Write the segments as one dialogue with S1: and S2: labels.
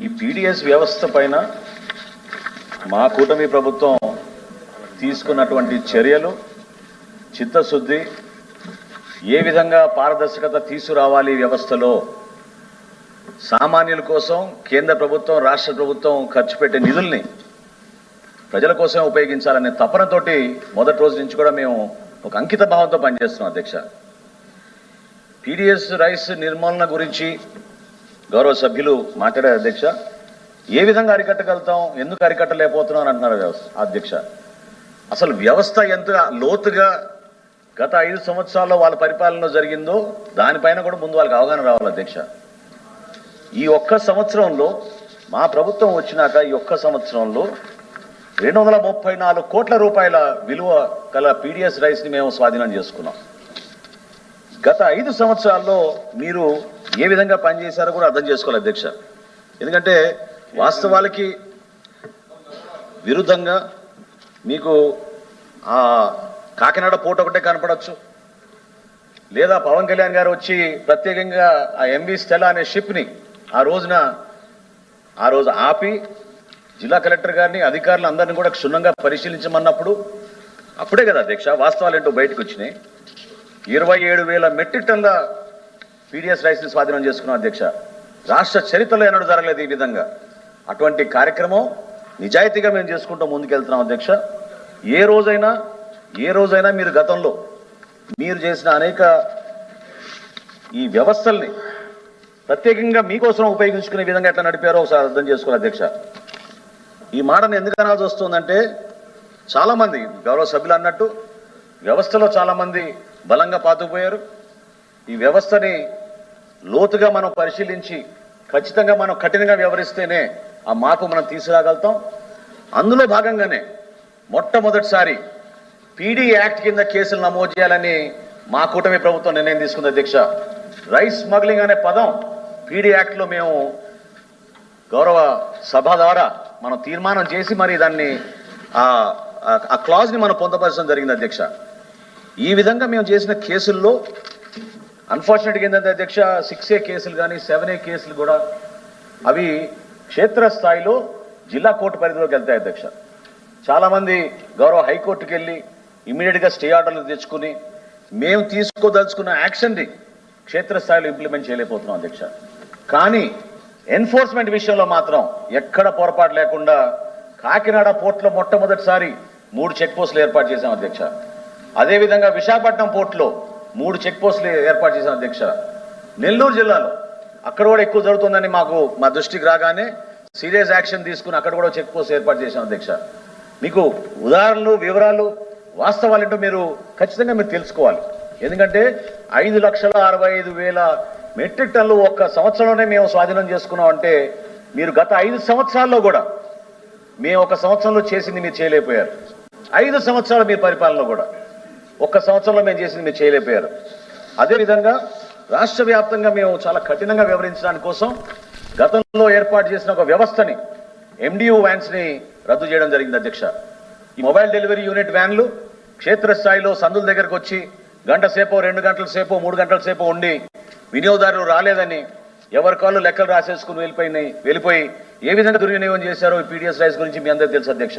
S1: ఈ పీడిఎస్ వ్యవస్థ పైన మా కూటమి ప్రభుత్వం తీసుకున్నటువంటి చర్యలు చిత్తశుద్ధి ఏ విధంగా పారదర్శకత తీసుకురావాలి వ్యవస్థలో సామాన్యుల కోసం కేంద్ర ప్రభుత్వం రాష్ట్ర ప్రభుత్వం ఖర్చు పెట్టే నిధుల్ని ప్రజల కోసం ఉపయోగించాలనే తపనతోటి మొదటి రోజు నుంచి కూడా మేము ఒక అంకిత భావంతో పనిచేస్తున్నాం అధ్యక్ష. పీడిఎస్ రైస్ నిర్మూలన గురించి గౌరవ సభ్యులు మాట్లాడారు అధ్యక్ష ఏ విధంగా అరికట్టగలుగుతాం ఎందుకు అరికట్టలేకపోతున్నాం అని అంటున్నారు వ్యవస్థ అధ్యక్ష. అసలు వ్యవస్థ ఎంత లోతుగా గత ఐదు సంవత్సరాల్లో వాళ్ళ పరిపాలనలో జరిగిందో దానిపైన కూడా ముందు వాళ్ళకి అవగాహన రావాలి అధ్యక్ష. ఈ ఒక్క సంవత్సరంలో మా ప్రభుత్వం వచ్చినాక ఈ ఒక్క సంవత్సరంలో రెండు వందల ముప్పై నాలుగు కోట్ల రూపాయల విలువ గల పీడిఎస్ రైస్ని మేము స్వాధీనం చేసుకున్నాం. గత ఐదు సంవత్సరాల్లో మీరు ఏ విధంగా పనిచేశారో కూడా అర్థం చేసుకోవాలి అధ్యక్ష. ఎందుకంటే వాస్తవాలకి విరుద్ధంగా మీకు ఆ కాకినాడ పోట ఒకటే కనపడచ్చు. లేదా పవన్ కళ్యాణ్ గారు వచ్చి ప్రత్యేకంగా ఆ ఎంవి స్టెలా అనే షిప్ని ఆ రోజున ఆ రోజు ఆపి జిల్లా కలెక్టర్ గారిని అధికారులు అందరినీ కూడా క్షుణ్ణంగా పరిశీలించమన్నప్పుడు అప్పుడే కదా అధ్యక్ష వాస్తవాలు ఏంటో బయటకు వచ్చినాయి. ఇరవై ఏడు వేల మెట్రిక్ టన్ల పీడిఎస్ రైస్ని స్వాధీనం చేసుకున్న అధ్యక్ష. రాష్ట్ర చరిత్రలో ఎన్నడూ జరగలేదు ఈ విధంగా. అటువంటి కార్యక్రమం నిజాయితీగా మేము చేసుకుంటూ ముందుకెళ్తున్నాం అధ్యక్ష. ఏ రోజైనా ఏ రోజైనా మీరు గతంలో మీరు చేసిన అనేక ఈ వ్యవస్థల్ని ప్రత్యేకంగా మీకోసం ఉపయోగించుకునే విధంగా ఎట్లా నడిపారో ఒకసారి అర్థం చేసుకోవాలి అధ్యక్ష. ఈ మాటను ఎందుకు అనాల్సి వస్తుందంటే చాలామంది గౌరవ సభ్యులు అన్నట్టు వ్యవస్థలో చాలామంది బలంగా పాతుకుపోయారు. ఈ వ్యవస్థని లోతుగా మనం పరిశీలించి ఖచ్చితంగా మనం కఠినంగా వ్యవహరిస్తేనే ఆ మార్పు మనం తీసుకురాగలుగుతాం. అందులో భాగంగానే మొట్టమొదటిసారి పీడీ యాక్ట్ కింద కేసులు నమోదు చేయాలని మా కూటమి ప్రభుత్వం నిర్ణయం తీసుకుంది అధ్యక్ష. రైస్ స్మగ్లింగ్ అనే పదం పీడీ యాక్ట్లో మేము గౌరవ సభ ద్వారా మనం తీర్మానం చేసి మరి దాన్ని ఆ ఆ- క్లాజ్ని మనం పొందపరచడం జరిగింది అధ్యక్ష. ఈ విధంగా మేము చేసిన కేసుల్లో అన్ఫార్చునేట్గా ఏంటంటే అధ్యక్ష సిక్స్ ఏ కేసులు కానీ సెవెన్ ఏ కేసులు కూడా అవి క్షేత్రస్థాయిలో జిల్లా కోర్టు పరిధిలోకి వెళ్తాయి అధ్యక్ష. చాలామంది గౌరవ హైకోర్టుకి వెళ్ళి ఇమీడియట్గా స్టే ఆర్డర్లు తెచ్చుకుని మేము తీసుకోదలుచుకున్న యాక్షన్ని క్షేత్రస్థాయిలో ఇంప్లిమెంట్ చేయలేకపోతున్నాం అధ్యక్ష. కానీ ఎన్ఫోర్స్మెంట్ విషయంలో మాత్రం ఎక్కడ పొరపాటు లేకుండా కాకినాడ పోర్టులో మొట్టమొదటిసారి మూడు చెక్ పోస్టులు ఏర్పాటు చేశాం అధ్యక్ష. అదేవిధంగా విశాఖపట్నం పోర్టులో మూడు చెక్ పోస్టులు ఏర్పాటు చేశాం అధ్యక్ష. నెల్లూరు జిల్లాలో అక్కడ కూడా ఎక్కువ జరుగుతుందని మాకు మా దృష్టికి రాగానే సీరియస్ యాక్షన్ తీసుకుని అక్కడ కూడా చెక్ పోస్ట్ ఏర్పాటు చేశాం అధ్యక్ష. మీకు ఉదాహరణలు వివరాలు వాస్తవాలు ఏంటో మీరు ఖచ్చితంగా మీరు తెలుసుకోవాలి. ఎందుకంటే ఐదు లక్షల అరవై ఐదు వేల మెట్రిక్ టన్లు ఒక్క సంవత్సరంలోనే మేము స్వాధీనం చేసుకున్నాం అంటే మీరు గత ఐదు సంవత్సరాల్లో కూడా మేము ఒక సంవత్సరంలో చేసింది మీరు చేయలేకపోయారు. ఐదు సంవత్సరాలు మీ పరిపాలనలో కూడా. ఒక్క సంవత్సరంలో మేము చేసింది మీరు చేయలేకపోయారు అదేవిధంగా రాష్ట్ర వ్యాప్తంగా మేము చాలా కఠినంగా వివరించడానికి కోసం గతంలో ఏర్పాటు చేసిన ఒక వ్యవస్థని ఎండియూ వ్యాన్స్ని రద్దు చేయడం జరిగింది అధ్యక్ష. ఈ మొబైల్ డెలివరీ యూనిట్ వ్యాన్లు క్షేత్రస్థాయిలో సందుల దగ్గరకు వచ్చి గంట సేపు రెండు గంటల సేపు మూడు గంటల సేపు ఉండి వినియోగదారులు రాలేదని ఎవరి కాళ్ళు లెక్కలు రాసేసుకుని వెళ్ళిపోయినాయి వెళ్ళిపోయి ఏ విధంగా దుర్వినియోగం చేశారో ఈ పీడిఎస్ రైస్ గురించి మీ అందరికీ తెలుసు అధ్యక్ష.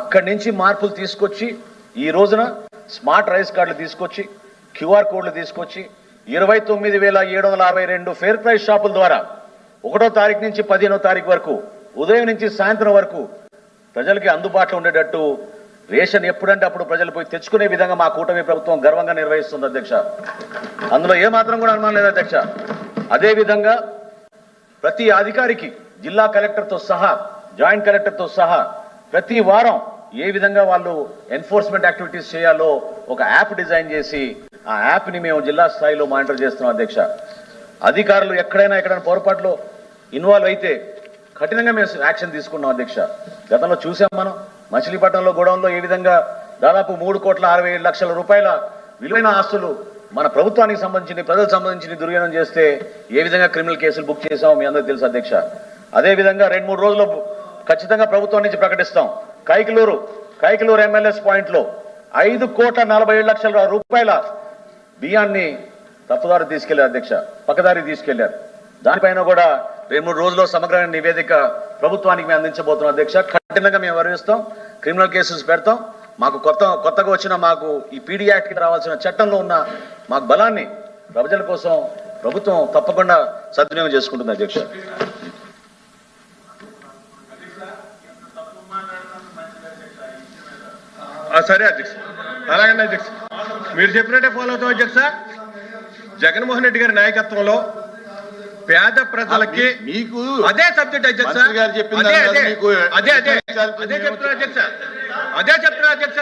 S1: అక్కడి నుంచి మార్పులు తీసుకొచ్చి ఈ రోజున స్మార్ట్ రైస్ కార్డులు తీసుకొచ్చి క్యూఆర్ కోడ్లు తీసుకొచ్చి ఇరవై తొమ్మిది వేల ఏడు వందల అరవై రెండు ఫేర్ ప్రైస్ షాపుల ద్వారా ఒకటో తారీఖు నుంచి పదిహేనో తారీఖు వరకు ఉదయం నుంచి సాయంత్రం వరకు ప్రజలకి అందుబాటులో ఉండేటట్టు రేషన్ ఎప్పుడంటే అప్పుడు ప్రజలు పోయి తెచ్చుకునే విధంగా మా కూటమి ప్రభుత్వం గర్వంగా నిర్వహిస్తుంది అధ్యక్ష. అందులో ఏమాత్రం కూడా అనుమానం లేదు అధ్యక్ష. అదేవిధంగా ప్రతి అధికారికి జిల్లా కలెక్టర్తో సహా జాయింట్ కలెక్టర్తో సహా ప్రతి వారం ఏ విధంగా వాళ్ళు ఎన్ఫోర్స్మెంట్ యాక్టివిటీస్ చేయాలో ఒక యాప్ డిజైన్ చేసి ఆ యాప్ని మేము జిల్లా స్థాయిలో మానిటర్ చేస్తున్నాం అధ్యక్ష. అధికారులు ఎక్కడైనా ఎక్కడైనా పొరపాట్లో ఇన్వాల్వ్ అయితే కఠినంగా మేము యాక్షన్ తీసుకున్నాం అధ్యక్ష. గతంలో చూసాం మనం. మచిలీపట్నంలో గోడౌన్లో ఏ విధంగా దాదాపు మూడు కోట్ల అరవై ఏడు లక్షల రూపాయల విలువైన ఆస్తులు మన ప్రభుత్వానికి సంబంధించి ప్రజలకు సంబంధించి దుర్వ్యనం చేస్తే ఏ విధంగా క్రిమినల్ కేసులు బుక్ చేసామో మీ అందరికీ తెలుసు అధ్యక్ష. అదే విధంగా రెండు మూడు రోజుల్లో ఖచ్చితంగా ప్రభుత్వం నుంచి ప్రకటిస్తాం. కైకలూరు కైకలూరు ఎమ్మెల్యేస్ పాయింట్లో ఐదు కోట్ల నలభై ఏడు లక్షల రూపాయల బియ్యాన్ని తప్పుదారి తీసుకెళ్ళారు అధ్యక్ష పక్కదారి తీసుకెళ్ళారు. దానిపైన కూడా రెండు మూడు రోజుల్లో సమగ్రమైన నివేదిక ప్రభుత్వానికి మేము అందించబోతున్నాం అధ్యక్ష. కఠినంగా మేము వరిస్తాం క్రిమినల్ కేసెస్ పెడతాం. మాకు కొత్త కొత్తగా వచ్చిన మాకు ఈ పీడీ యాక్ట్కి రావాల్సిన చట్టంలో ఉన్న మాకు బలాన్ని ప్రజల కోసం ప్రభుత్వం తప్పకుండా సద్వినియోగం చేసుకుంటుంది అధ్యక్ష.
S2: సరే అధ్యక్ష. అలాగండి అధ్యక్ష. మీరు చెప్పినట్టే ఫాలో అవుతాం అధ్యక్ష. జగన్మోహన్ రెడ్డి గారి నాయకత్వంలో పేద ప్రజలకి
S3: మీకు
S2: అదే సబ్జెక్ట్ అధ్యక్ష. అదే అదే. అదే అదే. అదే చెప్తున్నా అధ్యక్ష. అదే చెప్తున్నా అధ్యక్ష.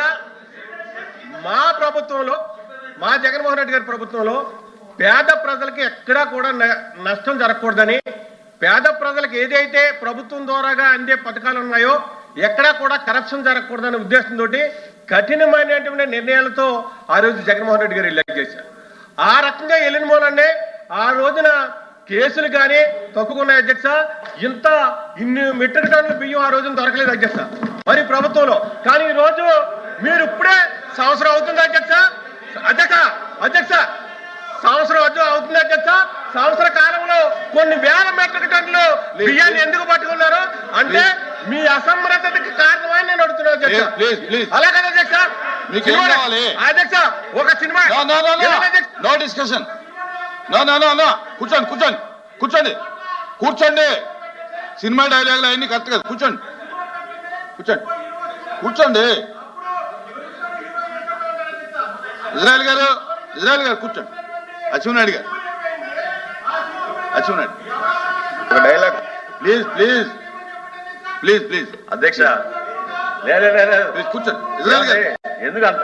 S2: మా ప్రభుత్వంలో మా జగన్మోహన్ రెడ్డి గారి ప్రభుత్వంలో పేద ప్రజలకి ఎక్కడా కూడా నష్టం జరగకూడదని పేద ప్రజలకు ఏదైతే ప్రభుత్వం ద్వారాగా అందే పథకాలు ఉన్నాయో ఎక్కడా కూడా కరప్షన్ జరగకూడదనే ఉద్దేశంతో కఠినమైనటువంటి నిర్ణయాలతో ఆ రోజు జగన్మోహన్ రెడ్డి గారు ఎలక్ట్ చేశారు. ఆ రకంగా వెళ్ళిన మూలనే ఆ రోజున కేసులు కానీ తప్పుకున్నాయి అధ్యక్ష. ఇంత ఇన్ని మెట్రిక్ టన్నుల బియ్యం ఆ రోజున దొరకలేదు అధ్యక్ష. మరి ప్రభుత్వంలో. కానీ ఈ రోజు మీరు ఇప్పుడే సంవత్సరం అవుతుంది అధ్యక్ష. అధ్యక్ష అధ్యక్ష సంవత్సరం వద్దు అవుతుంది అధ్యక్ష. సంవత్సర కాలంలో కొన్ని వేల మెట్రిక్ టన్నులు బియ్యాన్ని ఎందుకు పట్టుకున్నారు? అంటే మీ అసమర్థతకి కారణమని నేను అడుగుతున్నాను అధ్యక్ష.
S3: మీకు ఏం కావాలి?
S2: అధ్యక్ష ఒక cinema.
S3: No no no no.
S2: ఎలా అధ్యక్ష?
S3: No discussion no no no no. కూర్చోండి కూర్చోండి కూర్చోండి. కూర్చోండి. సినిమా డైలాగులు అవన్నీ కరెక్ట్ కదా. కూర్చోండి. కూర్చోండి. కూర్చోండి. ఇజ్రాయల్ గారు ఇజ్రాయల్ గారు కూర్చోండి. అచ్చునాయుడు గారు. అచ్చునాయుడు
S1: ఒక dialogue
S3: please please please please
S1: అధ్యక్ష లే లే, లే, లే.
S3: ప్లీజ్ కూర్చోండి
S1: ఎందుకు అంత